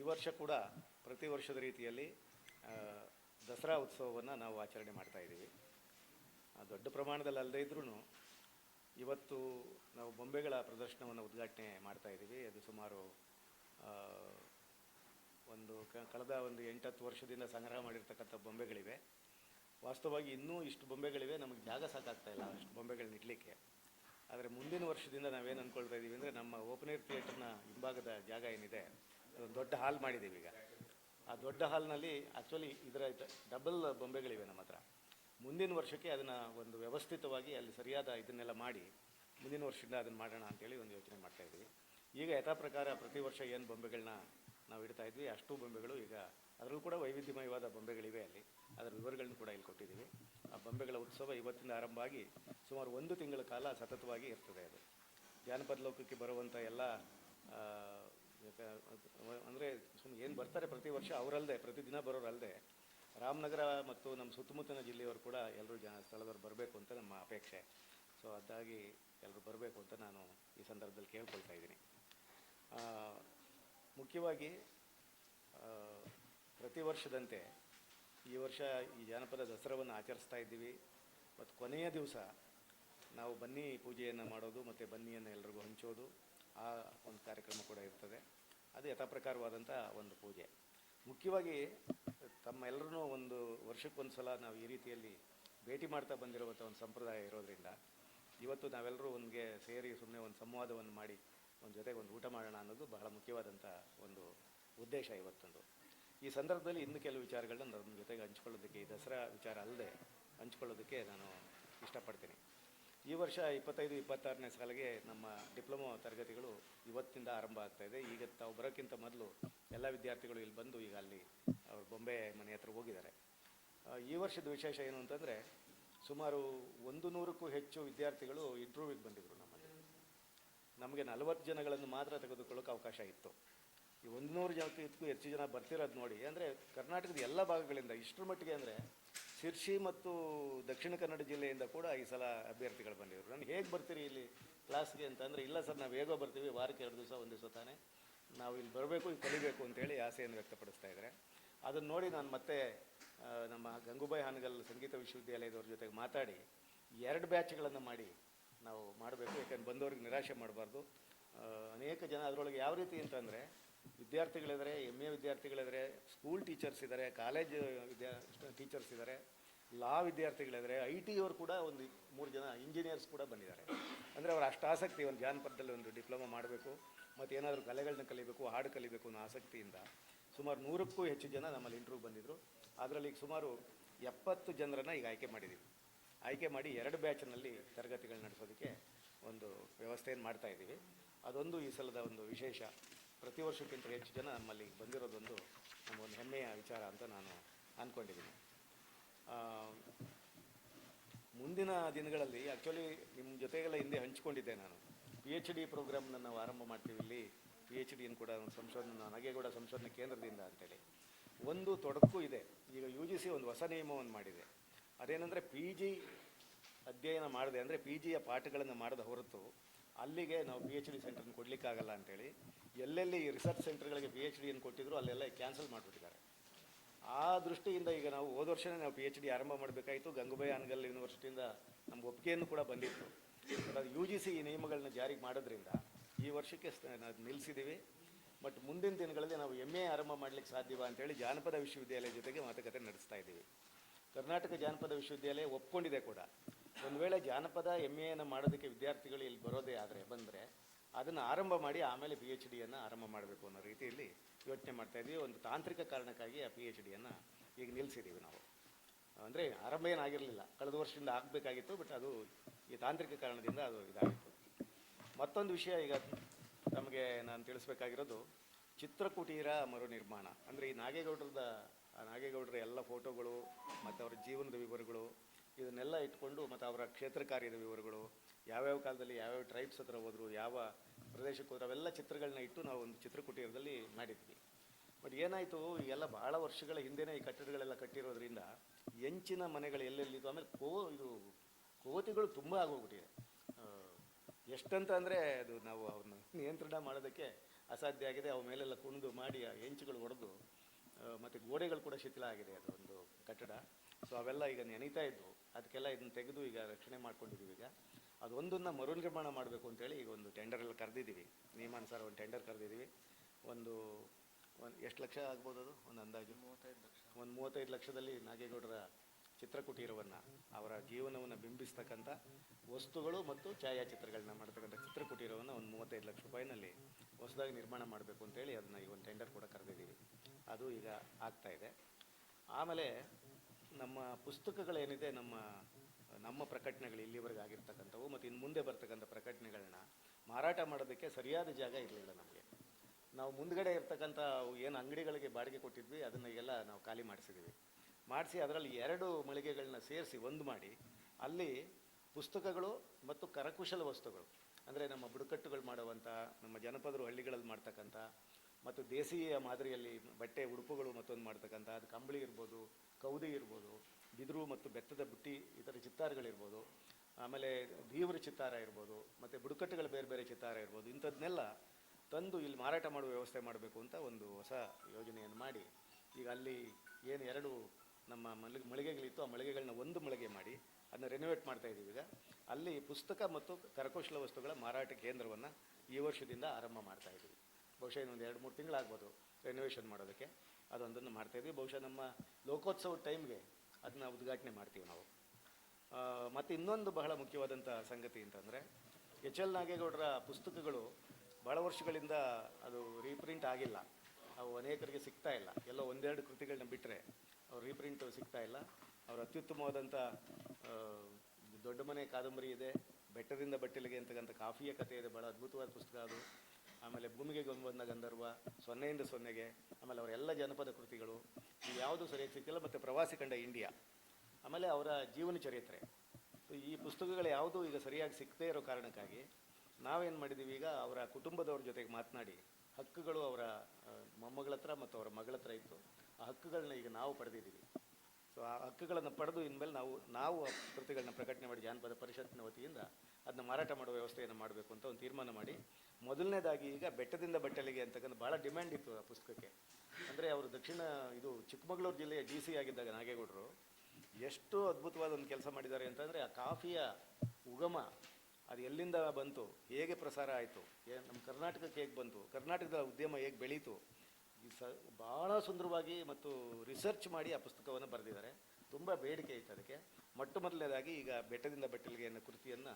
ಈ ವರ್ಷ ಕೂಡ ಪ್ರತಿ ವರ್ಷದ ರೀತಿಯಲ್ಲಿ ದಸರಾ ಉತ್ಸವವನ್ನು ನಾವು ಆಚರಣೆ ಮಾಡ್ತಾ ಇದ್ದೀವಿ. ಆ, ದೊಡ್ಡ ಪ್ರಮಾಣದಲ್ಲಿ ಅಲ್ಲದೇ ಇದ್ರೂ ಇವತ್ತು ನಾವು ಬೊಂಬೆಗಳ ಪ್ರದರ್ಶನವನ್ನು ಉದ್ಘಾಟನೆ ಮಾಡ್ತಾ ಇದ್ದೀವಿ. ಅದು ಸುಮಾರು ಒಂದು ಕಳೆದ ಒಂದು ಎಂಟತ್ತು ವರ್ಷದಿಂದ ಸಂಗ್ರಹ ಮಾಡಿರ್ತಕ್ಕಂಥ ಬೊಂಬೆಗಳಿವೆ. ವಾಸ್ತವವಾಗಿ ಇನ್ನೂ ಇಷ್ಟು ಬೊಂಬೆಗಳಿವೆ ನಮಗೆ ಜಾಗ ಸಾಕಾಗ್ತಾ ಇಲ್ಲ ಅಷ್ಟು ಬೊಂಬೆಗಳನ್ನ ಇಡಲಿಕ್ಕೆ. ಆದರೆ ಮುಂದಿನ ವರ್ಷದಿಂದ ನಾವೇನು ಅಂದ್ಕೊಳ್ತಾ ಇದ್ದೀವಿ ಅಂದರೆ ನಮ್ಮ ಓಪನ್ ಏರ್ ಥಿಯೇಟರ್ನ ಹಿಂಭಾಗದ ಜಾಗ ಏನಿದೆ ದೊಡ್ಡ ಹಾಲ್ ಮಾಡಿದ್ದೀವಿ ಈಗ. ಆ ದೊಡ್ಡ ಹಾಲ್ನಲ್ಲಿ ಆ್ಯಕ್ಚುಲಿ ಇದರ ಡಬಲ್ ಬೊಂಬೆಗಳಿವೆ ನಮ್ಮ ಹತ್ರ. ಮುಂದಿನ ವರ್ಷಕ್ಕೆ ಅದನ್ನು ಒಂದು ವ್ಯವಸ್ಥಿತವಾಗಿ ಅಲ್ಲಿ ಸರಿಯಾದ ಇದನ್ನೆಲ್ಲ ಮಾಡಿ ಮುಂದಿನ ವರ್ಷದಿಂದ ಅದನ್ನು ಮಾಡೋಣ ಅಂತೇಳಿ ಒಂದು ಯೋಚನೆ ಮಾಡ್ತಾ ಇದ್ದೀವಿ. ಈಗ ಯಥಾ ಪ್ರಕಾರ ಪ್ರತಿ ವರ್ಷ ಏನು ಬೊಂಬೆಗಳನ್ನ ನಾವು ಇಡ್ತಾ ಇದ್ವಿ, ಅಷ್ಟು ಬೊಂಬೆಗಳು ಈಗ ಅದರಲ್ಲೂ ಕೂಡ ವೈವಿಧ್ಯಮಯವಾದ ಬೊಂಬೆಗಳಿವೆ ಅಲ್ಲಿ. ಅದರ ವಿವರಗಳನ್ನು ಕೂಡ ಇಲ್ಲಿ ಕೊಟ್ಟಿದ್ದೀವಿ. ಆ ಬೊಂಬೆಗಳ ಉತ್ಸವ ಇವತ್ತಿಂದ ಆರಂಭ ಆಗಿ ಸುಮಾರು ಒಂದು ತಿಂಗಳ ಕಾಲ ಸತತವಾಗಿ ಇರ್ತದೆ ಅದು. ಜಾನಪದ ಲೋಕಕ್ಕೆ ಬರುವಂಥ ಎಲ್ಲ ಅಂದರೆ ಸುಮ್ಮನೆ ಏನು ಬರ್ತಾರೆ ಪ್ರತಿ ವರ್ಷ ಅವರಲ್ಲದೆ ಪ್ರತಿದಿನ ಬರೋರಲ್ಲದೆ ರಾಮನಗರ ಮತ್ತು ನಮ್ಮ ಸುತ್ತಮುತ್ತಲಿನ ಜಿಲ್ಲೆಯವರು ಕೂಡ ಎಲ್ಲರೂ ಜನ ಸ್ಥಳದವ್ರು ಬರಬೇಕು ಅಂತ ನಮ್ಮ ಅಪೇಕ್ಷೆ. ಸೊ ಅದಾಗಿ ಎಲ್ಲರೂ ಬರಬೇಕು ಅಂತ ನಾನು ಈ ಸಂದರ್ಭದಲ್ಲಿ ಕೇಳ್ಕೊಳ್ತಾ ಇದ್ದೀನಿ. ಮುಖ್ಯವಾಗಿ ಪ್ರತಿ ವರ್ಷದಂತೆ ಈ ವರ್ಷ ಈ ಜಾನಪದ ದಸರಾವನ್ನು ಆಚರಿಸ್ತಾ ಇದ್ದೀವಿ. ಮತ್ತು ಕೊನೆಯ ದಿವಸ ನಾವು ಬನ್ನಿ ಪೂಜೆಯನ್ನು ಮಾಡೋದು ಮತ್ತು ಬನ್ನಿಯನ್ನು ಎಲ್ರಿಗೂ ಹಂಚೋದು. ಆ ಒಂದು ಕಾರ್ಯಕ್ರಮ ಕೂಡ ಇರ್ತದೆ. ಅದು ಯಥಾಪ್ರಕಾರವಾದಂಥ ಒಂದು ಪೂಜೆ. ಮುಖ್ಯವಾಗಿ ತಮ್ಮೆಲ್ಲರೂ ಒಂದು ವರ್ಷಕ್ಕೊಂದು ಸಲ ನಾವು ಈ ರೀತಿಯಲ್ಲಿ ಭೇಟಿ ಮಾಡ್ತಾ ಬಂದಿರುವಂಥ ಒಂದು ಸಂಪ್ರದಾಯ ಇರೋದ್ರಿಂದ ಇವತ್ತು ನಾವೆಲ್ಲರೂ ಒಂದಿಗೆ ಸೇರಿ ಸುಮ್ಮನೆ ಒಂದು ಸಂವಾದವನ್ನು ಮಾಡಿ ಒಂದು ಜೊತೆಗೆ ಒಂದು ಊಟ ಮಾಡೋಣ ಅನ್ನೋದು ಬಹಳ ಮುಖ್ಯವಾದಂಥ ಒಂದು ಉದ್ದೇಶ ಇವತ್ತೊಂದು. ಈ ಸಂದರ್ಭದಲ್ಲಿ ಇನ್ನು ಕೆಲವು ವಿಚಾರಗಳನ್ನ ನಮ್ಮ ಜೊತೆಗೆ ಹಂಚ್ಕೊಳ್ಳೋದಕ್ಕೆ ಈ ದಸರಾ ವಿಚಾರ ಅಲ್ಲದೆ ಹಂಚ್ಕೊಳ್ಳೋದಕ್ಕೆ ನಾನು ಇಷ್ಟಪಡ್ತೀನಿ. ಈ ವರ್ಷ ಇಪ್ಪತ್ತೈದು, ಇಪ್ಪತ್ತಾರನೇ ಸಾಲಿಗೆ ನಮ್ಮ ಡಿಪ್ಲೊಮೊ ತರಗತಿಗಳು ಇವತ್ತಿಂದ ಆರಂಭ ಆಗ್ತಾ ಇದೆ. ಈಗ ತಾವು ಬರೋಕ್ಕಿಂತ ಮೊದಲು ಎಲ್ಲ ವಿದ್ಯಾರ್ಥಿಗಳು ಇಲ್ಲಿ ಬಂದು ಈಗ ಅಲ್ಲಿ ಅವ್ರ ಬೊಂಬೆ ಮನೆ ಹತ್ರ ಹೋಗಿದ್ದಾರೆ. ಈ ವರ್ಷದ ವಿಶೇಷ ಏನು ಅಂತಂದರೆ ಸುಮಾರು ಒಂದು ನೂರಕ್ಕೂ ಹೆಚ್ಚು ವಿದ್ಯಾರ್ಥಿಗಳು ಇಂಟರ್ವ್ಯೂಗೆ ಬಂದಿದ್ದರು ನಮ್ಮಲ್ಲಿ. ನಮಗೆ ನಲವತ್ತು ಜನಗಳನ್ನು ಮಾತ್ರ ತೆಗೆದುಕೊಳ್ಳೋಕೆ ಅವಕಾಶ ಇತ್ತು. ಈ ಒಂದು ನೂರು ಜನಕ್ಕೂ ಹೆಚ್ಚು ಜನ ಬರ್ತಿರೋದು ನೋಡಿ, ಅಂದರೆ ಕರ್ನಾಟಕದ ಎಲ್ಲ ಭಾಗಗಳಿಂದ ಇಷ್ಟರ ಮಟ್ಟಿಗೆ ಅಂದರೆ ಶಿರ್ಷಿ ಮತ್ತು ದಕ್ಷಿಣ ಕನ್ನಡ ಜಿಲ್ಲೆಯಿಂದ ಕೂಡ ಈ ಸಲ ಅಭ್ಯರ್ಥಿಗಳು ಬಂದಿದ್ರು. ನಾನು ಹೇಗೆ ಬರ್ತೀರಿ ಇಲ್ಲಿ ಕ್ಲಾಸ್ಗೆ ಅಂತಂದರೆ ಇಲ್ಲ ಸರ್, ನಾವು ಹೇಗೋ ಬರ್ತೀವಿ, ವಾರಕ್ಕೆ ಎರಡು ದಿವಸ ಒಂದು ದಿವಸ ತಾನೇ. ನಾವು ಇಲ್ಲಿ ಬರಬೇಕು, ಇಲ್ಲಿ ಕಲಿಬೇಕು ಅಂತೇಳಿ ಆಸೆಯನ್ನು ವ್ಯಕ್ತಪಡಿಸ್ತಾ ಇದ್ದಾರೆ. ಅದನ್ನು ನೋಡಿ ನಾನು ಮತ್ತೆ ನಮ್ಮ ಗಂಗೂಬಾಯಿ ಹಾನಗಲ್ ಸಂಗೀತ ವಿಶ್ವವಿದ್ಯಾಲಯದವ್ರ ಜೊತೆಗೆ ಮಾತಾಡಿ, ಎರಡು ಬ್ಯಾಚ್ಗಳನ್ನು ಮಾಡಿ ನಾವು ಮಾಡಬೇಕು. ಯಾಕಂದ್ರೆ ಬಂದವ್ರಿಗೆ ನಿರಾಶೆ ಮಾಡಬಾರ್ದು. ಅನೇಕ ಜನ ಅದರೊಳಗೆ ಯಾವ ರೀತಿ ಅಂತಂದರೆ ವಿದ್ಯಾರ್ಥಿಗಳಿದ್ದಾರೆ ಎಂ ಎ ವಿದ್ಯಾರ್ಥಿಗಳಿದ್ದಾರೆ ಸ್ಕೂಲ್ ಟೀಚರ್ಸ್ ಇದ್ದಾರೆ ಕಾಲೇಜ್ ವಿದ್ಯಾ ಟೀಚರ್ಸ್ ಇದ್ದಾರೆ ಲಾ ವಿದ್ಯಾರ್ಥಿಗಳಿದ್ದಾರೆ ಐ ಟಿ ಅವರು ಕೂಡ ಒಂದು ಮೂರು ಜನ ಇಂಜಿನಿಯರ್ಸ್ ಕೂಡ ಬಂದಿದ್ದಾರೆ. ಅಂದರೆ ಅವರ ಅಷ್ಟು ಆಸಕ್ತಿ ಒಂದು ಜಾನಪದದಲ್ಲಿ ಒಂದು ಡಿಪ್ಲೊಮಾ ಮಾಡಬೇಕು, ಮತ್ತು ಏನಾದರೂ ಕಲೆಗಳನ್ನ ಕಲಿಬೇಕು, ಹಾಡು ಕಲಿಬೇಕು ಅನ್ನೋ ಆಸಕ್ತಿಯಿಂದ ಸುಮಾರು ನೂರಕ್ಕೂ ಹೆಚ್ಚು ಜನ ನಮ್ಮಲ್ಲಿ ಇಂಟರ್ವ್ಯೂ ಬಂದಿದ್ದರು ಅದರಲ್ಲಿ ಈಗ ಸುಮಾರು ಎಪ್ಪತ್ತು ಜನರನ್ನು ಈಗ ಆಯ್ಕೆ ಮಾಡಿದ್ದೀವಿ ಆಯ್ಕೆ ಮಾಡಿ ಎರಡು ಬ್ಯಾಚ್ನಲ್ಲಿ ತರಗತಿಗಳು ನಡೆಸೋದಕ್ಕೆ ಒಂದು ವ್ಯವಸ್ಥೆಯನ್ನು ಮಾಡ್ತಾ ಇದ್ದೀವಿ ಅದೊಂದು ಈ ಸಲದ ಒಂದು ವಿಶೇಷ. ಪ್ರತಿ ವರ್ಷಕ್ಕಿಂತ ಹೆಚ್ಚು ಜನ ನಮ್ಮಲ್ಲಿ ಬಂದಿರೋದೊಂದು ನಮಗೊಂದು ಹೆಮ್ಮೆಯ ವಿಚಾರ ಅಂತ ನಾನು ಅಂದ್ಕೊಂಡಿದ್ದೀನಿ ಮುಂದಿನ ದಿನಗಳಲ್ಲಿ ಆ್ಯಕ್ಚುಲಿ ನಿಮ್ಮ ಜೊತೆಗೆಲ್ಲ ಹಿಂದೆ ಹಂಚಿಕೊಂಡಿದ್ದೆ ನಾನು. ಪಿ ಎಚ್ ಡಿ ಪ್ರೋಗ್ರಾಮ್ನ ನಾವು ಆರಂಭ ಮಾಡ್ತೀವಿ ಇಲ್ಲಿ. ಪಿ ಎಚ್ ಡಿಯನ್ನು ಕೂಡ ಸಂಶೋಧನಾ ನಗೇಗೌಡ ಸಂಶೋಧನಾ ಕೇಂದ್ರದಿಂದ ಅಂತೇಳಿ. ಒಂದು ತೊಡಕು ಇದೆ. ಈಗ ಯು ಜಿ ಸಿ ಒಂದು ಹೊಸ ನಿಯಮವನ್ನು ಮಾಡಿದೆ. ಅದೇನೆಂದರೆ ಪಿ ಜಿ ಅಧ್ಯಯನ ಮಾಡಿದೆ, ಅಂದರೆ ಪಿ ಜಿಯ ಪಾಠಗಳನ್ನು ಮಾಡದ ಹೊರತು ಅಲ್ಲಿಗೆ ನಾವು ಪಿ ಎಚ್ ಡಿ ಸೆಂಟರ್ನ ಕೊಡಲಿಕ್ಕಾಗಲ್ಲ ಅಂತೇಳಿ ಎಲ್ಲೆಲ್ಲಿ ರಿಸರ್ಚ್ ಸೆಂಟರ್ಗಳಿಗೆ ಪಿ ಎಚ್ ಡಿಯನ್ನು ಕೊಟ್ಟಿದ್ರು, ಅಲ್ಲೆಲ್ಲ ಕ್ಯಾನ್ಸಲ್ ಮಾಡಿಬಿಟ್ಟಿದ್ದಾರೆ. ಆ ದೃಷ್ಟಿಯಿಂದ ಈಗ ನಾವು ಹೋದ ವರ್ಷನೇ ನಾವು ಪಿ ಎಚ್ ಡಿ ಆರಂಭ ಮಾಡಬೇಕಾಯಿತು. ಗಂಗೂಬಾಯಿ ಅನ್ಗಲ್ ಯೂನಿವರ್ಸಿಟಿಯಿಂದ ನಮ್ಗೆ ಒಪ್ಪಿಗೆಯನ್ನು ಕೂಡ ಬಂದಿತ್ತು. ಅದು ಯು ಜಿ ಸಿ ಈ ನಿಯಮಗಳನ್ನ ಜಾರಿಗೆ ಮಾಡೋದ್ರಿಂದ ಈ ವರ್ಷಕ್ಕೆ ನಿಲ್ಲಿಸಿದ್ದೀವಿ. ಬಟ್ ಮುಂದಿನ ದಿನಗಳಲ್ಲಿ ನಾವು ಎಂ ಎ ಆರಂಭ ಮಾಡಲಿಕ್ಕೆ ಸಾಧ್ಯವಾ ಅಂತೇಳಿ ಜಾನಪದ ವಿಶ್ವವಿದ್ಯಾಲಯ ಜೊತೆಗೆ ಮಾತುಕತೆ ನಡೆಸ್ತಾ ಇದ್ದೀವಿ. ಕರ್ನಾಟಕ ಜಾನಪದ ವಿಶ್ವವಿದ್ಯಾಲಯ ಒಪ್ಕೊಂಡಿದೆ ಕೂಡ. ಒಂದು ವೇಳೆ ಜಾನಪದ ಎಂ ಎನ್ನು ಮಾಡೋದಕ್ಕೆ ವಿದ್ಯಾರ್ಥಿಗಳು ಇಲ್ಲಿ ಬರೋದೇ ಆದರೆ, ಬಂದರೆ ಅದನ್ನು ಆರಂಭ ಮಾಡಿ ಆಮೇಲೆ ಪಿ ಎಚ್ ಡಿಯನ್ನು ಆರಂಭ ಮಾಡಬೇಕು ಅನ್ನೋ ರೀತಿಯಲ್ಲಿ ಯೋಚನೆ ಮಾಡ್ತಾ ಇದ್ದೀವಿ ಒಂದು ತಾಂತ್ರಿಕ ಕಾರಣಕ್ಕಾಗಿ ಆ ಪಿ ಎಚ್ ಡಿಯನ್ನು ಈಗ ನಿಲ್ಲಿಸಿದ್ದೀವಿ ನಾವು. ಅಂದರೆ ಆರಂಭ ಏನಾಗಿರಲಿಲ್ಲ ಕಳೆದ ವರ್ಷದಿಂದ ಆಗಬೇಕಾಗಿತ್ತು ಬಟ್ ಅದು ಈ ತಾಂತ್ರಿಕ ಕಾರಣದಿಂದ ಅದು ಇದಾಗಿತ್ತು. ಮತ್ತೊಂದು ವಿಷಯ ಈಗ ನಮಗೆ ನಾನು ತಿಳಿಸ್ಬೇಕಾಗಿರೋದು, ಚಿತ್ರಕುಟೀರ ಮರು ನಿರ್ಮಾಣ ಅಂದರೆ ಈ ನಾಗೇಗೌಡರದ ನಾಗೇಗೌಡರ ಎಲ್ಲ ಫೋಟೋಗಳು ಮತ್ತು ಅವರ ಜೀವನದ ವಿವರಗಳು, ಇದನ್ನೆಲ್ಲ ಇಟ್ಕೊಂಡು ಮತ್ತು ಅವರ ಕ್ಷೇತ್ರ ಕಾರ್ಯದ ವಿವರಗಳು ಯಾವ್ಯಾವ ಕಾಲದಲ್ಲಿ ಯಾವ್ಯಾವ ಟ್ರೈಬ್ಸ್ ಹತ್ರ ಹೋದ್ರು, ಯಾವ ಪ್ರದೇಶಕ್ಕೆ ಹೋದ್ರು, ಅವೆಲ್ಲ ಚಿತ್ರಗಳನ್ನ ಇಟ್ಟು ನಾವು ಒಂದು ಚಿತ್ರಕುಟೀರದಲ್ಲಿ ಮಾಡಿದ್ವಿ. ಬಟ್ ಏನಾಯಿತು ಎಲ್ಲ ಭಾಳ ವರ್ಷಗಳ ಹಿಂದೆನೇ ಈ ಕಟ್ಟಡಗಳೆಲ್ಲ ಕಟ್ಟಿರೋದ್ರಿಂದ ಹೆಂಚಿನ ಮನೆಗಳು ಎಲ್ಲೆಲ್ಲಿದ್ದು ಆಮೇಲೆ ಕೋ, ಇದು ಕೋತಿಗಳು ತುಂಬ ಆಗೋಗ್ಬಿಟ್ಟಿದೆ. ಎಷ್ಟಂತ ಅಂದರೆ ಅದು ನಾವು ಅವನ್ನ ನಿಯಂತ್ರಣ ಮಾಡೋದಕ್ಕೆ ಅಸಾಧ್ಯ ಆಗಿದೆ. ಅವ ಮೇಲೆಲ್ಲ ಕುಣಿದು ಮಾಡಿ ಆ ಹೆಂಚುಗಳು ಹೊಡೆದು ಮತ್ತು ಗೋಡೆಗಳು ಕೂಡ ಶಿಥಿಲ ಆಗಿದೆ ಅದು ಒಂದು ಕಟ್ಟಡ. ಸೊ ಅವೆಲ್ಲ ಈಗ ನೆನೀತಾ ಇದ್ವು. ಅದಕ್ಕೆಲ್ಲ ಇದನ್ನು ತೆಗೆದು ಈಗ ರಕ್ಷಣೆ ಮಾಡ್ಕೊಂಡಿದ್ದೀವಿ ಈಗ. ಅದೊಂದನ್ನು ಮರುನಿರ್ಮಾಣ ಮಾಡಬೇಕು ಅಂತೇಳಿ ಈಗ ಒಂದು ಟೆಂಡರ್ ಎಲ್ಲ ಕರೆದಿದ್ದೀವಿ. ನಿಯಮಾನುಸಾರ ಒಂದು ಟೆಂಡರ್ ಕರೆದಿದ್ದೀವಿ. ಒಂದು ಒಂದು ಎಷ್ಟು ಲಕ್ಷ ಆಗ್ಬೋದು ಅದು? ಒಂದು ಅಂದಾಜು? ಒಂದು ಮೂವತ್ತೈದು ಲಕ್ಷದಲ್ಲಿ ನಾಗೇಗೌಡರ ಚಿತ್ರಕುಟೀರವನ್ನು ಅವರ ಜೀವನವನ್ನು ಬಿಂಬಿಸ್ತಕ್ಕಂಥ ವಸ್ತುಗಳು ಮತ್ತು ಛಾಯಾಚಿತ್ರಗಳನ್ನ ಮಾಡ್ತಕ್ಕಂಥ ಚಿತ್ರಕುಟೀರವನ್ನು ಒಂದು ಮೂವತ್ತೈದು ಲಕ್ಷ ರೂಪಾಯಿನಲ್ಲಿ ಹೊಸದಾಗಿ ನಿರ್ಮಾಣ ಮಾಡಬೇಕು ಅಂತೇಳಿ ಅದನ್ನು ಈಗ ಒಂದು ಟೆಂಡರ್ ಕೂಡ ಕರೆದಿದ್ದೀವಿ. ಅದು ಈಗ ಆಗ್ತಾ ಇದೆ. ಆಮೇಲೆ ನಮ್ಮ ಪುಸ್ತಕಗಳೇನಿದೆ ನಮ್ಮ ನಮ್ಮ ಪ್ರಕಟಣೆಗಳು ಇಲ್ಲಿವರೆಗೆ ಆಗಿರ್ತಕ್ಕಂಥವು ಮತ್ತು ಇನ್ನು ಮುಂದೆ ಬರ್ತಕ್ಕಂಥ ಪ್ರಕಟಣೆಗಳನ್ನ ಮಾರಾಟ ಮಾಡೋದಕ್ಕೆ ಸರಿಯಾದ ಜಾಗ ಇರಲಿಲ್ಲ ನಮಗೆ. ನಾವು ಮುಂದ್ಗಡೆ ಇರ್ತಕ್ಕಂಥ ಏನು ಅಂಗಡಿಗಳಿಗೆ ಬಾಡಿಗೆ ಕೊಟ್ಟಿದ್ವಿ, ಅದನ್ನ ಎಲ್ಲ ನಾವು ಖಾಲಿ ಮಾಡಿಸಿದ್ದೀವಿ ಮಾಡಿಸಿ ಅದರಲ್ಲಿ ಎರಡು ಮಳಿಗೆಗಳನ್ನ ಸೇರಿಸಿ ಒಂದು ಮಾಡಿ, ಅಲ್ಲಿ ಪುಸ್ತಕಗಳು ಮತ್ತು ಕರಕುಶಲ ವಸ್ತುಗಳು, ಅಂದರೆ ನಮ್ಮ ಬುಡಕಟ್ಟುಗಳು ಮಾಡುವಂಥ, ನಮ್ಮ ಜನಪದರು ಹಳ್ಳಿಗಳಲ್ಲಿ ಮಾಡ್ತಕ್ಕಂಥ, ಮತ್ತು ದೇಸೀಯ ಮಾದರಿಯಲ್ಲಿ ಬಟ್ಟೆ, ಉಡುಪುಗಳು ಮತ್ತೊಂದು ಮಾಡ್ತಕ್ಕಂಥ, ಅದು ಕಂಬಳಿ ಇರ್ಬೋದು, ಕೌದಿ ಇರ್ಬೋದು ಬಿದಿರು ಮತ್ತು ಬೆತ್ತದ ಬುಟ್ಟಿ ಈ ಥರ ಚಿತ್ತಾರಗಳಿರ್ಬೋದು. ಆಮೇಲೆ ದೇವರ ಚಿತ್ತಾರ ಇರ್ಬೋದು, ಮತ್ತು ಬುಡಕಟ್ಟುಗಳ ಬೇರೆ ಬೇರೆ ಚಿತ್ತಾರ ಇರ್ಬೋದು ಇಂಥದ್ದನ್ನೆಲ್ಲ ತಂದು ಇಲ್ಲಿ ಮಾರಾಟ ಮಾಡುವ ವ್ಯವಸ್ಥೆ ಮಾಡಬೇಕು ಅಂತ ಒಂದು ಹೊಸ ಯೋಜನೆಯನ್ನು ಮಾಡಿ, ಈಗ ಅಲ್ಲಿ ಏನು ಎರಡು ನಮ್ಮ ಮಳಿಗೆ, ಮಳಿಗೆಗಳಿತ್ತು, ಆ ಮಳಿಗೆಗಳನ್ನ ಒಂದು ಮಳಿಗೆ ಮಾಡಿ, ಅದನ್ನ ರೆನೋವೇಟ್ ಮಾಡ್ತಾ ಇದ್ದೀವಿ ಈಗ. ಅಲ್ಲಿ ಪುಸ್ತಕ ಮತ್ತು ಕರಕುಶಲ ವಸ್ತುಗಳ ಮಾರಾಟ ಕೇಂದ್ರವನ್ನು ಈ ವರ್ಷದಿಂದ ಆರಂಭ ಮಾಡ್ತಾ ಇದ್ದೀವಿ. ಬಹುಶಃ ಇನ್ನೊಂದು ಎರಡು ಮೂರು ತಿಂಗಳಾಗ್ಬೋದು ರೆನೋವೇಷನ್ ಮಾಡೋದಕ್ಕೆ. ಅದೊಂದನ್ನು ಇದ್ದೀವಿ. ಬಹುಶಃ ನಮ್ಮ ಲೋಕೋತ್ಸವ ಟೈಮ್ಗೆ ಅದನ್ನ ಉದ್ಘಾಟನೆ ಮಾಡ್ತೀವಿ ನಾವು. ಮತ್ತೆ ಇನ್ನೊಂದು ಬಹಳ ಮುಖ್ಯವಾದಂಥ ಸಂಗತಿ ಅಂತಂದರೆ, ಎಚ್ ಎಲ್ ನಾಗೇಗೌಡರ ಪುಸ್ತಕಗಳು ಭಾಳ ವರ್ಷಗಳಿಂದ ಅದು ರೀಪ್ರಿಂಟ್ ಆಗಿಲ್ಲ. ಅವು ಅನೇಕರಿಗೆ ಸಿಗ್ತಾ ಇಲ್ಲ. ಎಲ್ಲೋ ಒಂದೆರಡು ಕೃತಿಗಳನ್ನ ಬಿಟ್ಟರೆ ಅವ್ರು ರೀಪ್ರಿಂಟ್ ಸಿಗ್ತಾ ಇಲ್ಲ. ಅವ್ರ ಅತ್ಯುತ್ತಮವಾದಂಥ ದೊಡ್ಡ ಮನೆ ಕಾದಂಬರಿ ಇದೆ, ಬೆಟ್ಟದಿಂದ ಬಟ್ಟಲಿಗೆ ಅಂತಕ್ಕಂಥ ಕಾಫಿಯ ಕಥೆ ಇದೆ ಭಾಳ ಅದ್ಭುತವಾದ ಪುಸ್ತಕ ಅದು. ಆಮೇಲೆ ಭೂಮಿಗೆ ಬಂದ ಗಂಧರ್ವ, ಸೊನ್ನೆಯಿಂದ ಸೊನ್ನೆಗೆ, ಆಮೇಲೆ ಅವರ ಎಲ್ಲ ಜನಪದ ಕೃತಿಗಳು. ಯಾವುದು ಸರಿಯಾಗಿ ಸಿಕ್ಕಿಲ್ಲ, ಮತ್ತು ಪ್ರವಾಸಿ ಕಂಡ ಇಂಡಿಯಾ. ಆಮೇಲೆ ಅವರ ಜೀವನ ಚರಿತ್ರೆ. ಈ ಪುಸ್ತಕಗಳು ಯಾವುದೂ ಈಗ ಸರಿಯಾಗಿ ಸಿಗದೇ ಇರೋ ಕಾರಣಕ್ಕಾಗಿ ನಾವೇನು ಮಾಡಿದ್ದೀವಿ ಈಗ ಅವರ ಕುಟುಂಬದವ್ರ ಜೊತೆಗೆ ಮಾತನಾಡಿ, ಹಕ್ಕುಗಳು ಅವರ ಮೊಮ್ಮಗಳ ಹತ್ರ ಮತ್ತು ಅವರ ಮಗಳ ಹತ್ರ ಇತ್ತು. ಆ ಹಕ್ಕುಗಳನ್ನ ಈಗ ನಾವು ಪಡೆದಿದ್ದೀವಿ. ಸೊ ಆ ಹಕ್ಕುಗಳನ್ನು ಪಡೆದು ಇನ್ಮೇಲೆ ನಾವು ನಾವು ಕೃತಿಗಳನ್ನ ಪ್ರಕಟಣೆ ಮಾಡಿ ಜಾನಪದ ಪರಿಷತ್ತಿನ ವತಿಯಿಂದ ಅದನ್ನ ಮಾರಾಟ ಮಾಡುವ ವ್ಯವಸ್ಥೆಯನ್ನು ಮಾಡಬೇಕು ಅಂತ ಒಂದು ತೀರ್ಮಾನ ಮಾಡಿ, ಮೊದಲನೇದಾಗಿ ಈಗ ಬೆಟ್ಟದಿಂದ ಬಟ್ಟಲಿಗೆ ಅಂತಕ್ಕಂಥ ಭಾಳ ಡಿಮ್ಯಾಂಡ್ ಇತ್ತು ಆ ಪುಸ್ತಕಕ್ಕೆ. ಅಂದರೆ ಅವರು ದಕ್ಷಿಣ, ಇದು ಚಿಕ್ಕಮಗಳೂರು ಜಿಲ್ಲೆಯ ಡಿ ಸಿ ಆಗಿದ್ದಾಗ ನಾಗೇಗೌಡರು ಎಷ್ಟು ಅದ್ಭುತವಾದ ಒಂದು ಕೆಲಸ ಮಾಡಿದ್ದಾರೆ ಅಂತಂದರೆ ಆ ಕಾಫಿಯ ಉಗಮ ಅದು ಎಲ್ಲಿಂದ ಬಂತು, ಹೇಗೆ ಪ್ರಸಾರ ಆಯಿತು ನಮ್ಮ ಕರ್ನಾಟಕಕ್ಕೆ ಹೇಗೆ ಬಂತು, ಕರ್ನಾಟಕದ ಉದ್ಯಮ ಹೇಗೆ ಬೆಳೀತು, ಈ ಸ ಭಾಳ ಸುಂದರವಾಗಿ ಮತ್ತು ರಿಸರ್ಚ್ ಮಾಡಿ ಆ ಪುಸ್ತಕವನ್ನು ಬರೆದಿದ್ದಾರೆ. ತುಂಬ ಬೇಡಿಕೆ ಇತ್ತು ಅದಕ್ಕೆ. ಮೊಟ್ಟ ಮೊದಲನೇದಾಗಿ ಈಗ ಬೆಟ್ಟದಿಂದ ಬೆಟ್ಟಲಿಗೆ ಅನ್ನೋ ಕೃತಿಯನ್ನು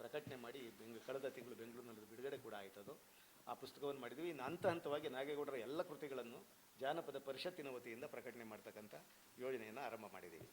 ಪ್ರಕಟಣೆ ಮಾಡಿ ಬೆಂಗ್, ಕಳೆದ ತಿಂಗಳು ಬೆಂಗಳೂರಿನಲ್ಲಿ ಬಿಡುಗಡೆ ಕೂಡ ಆಯ್ತದು ಆ ಪುಸ್ತಕವನ್ನು ಮಾಡಿದ್ವಿ. ಇನ್ನು ಹಂತ ಹಂತವಾಗಿ ನಾಗೇಗೌಡರ ಎಲ್ಲ ಕೃತಿಗಳನ್ನು ಜಾನಪದ ಪರಿಷತ್ತಿನ ವತಿಯಿಂದ ಪ್ರಕಟಣೆ ಮಾಡ್ತಕ್ಕಂಥ ಯೋಜನೆಯನ್ನು ಆರಂಭ ಮಾಡಿದ್ದೀವಿ.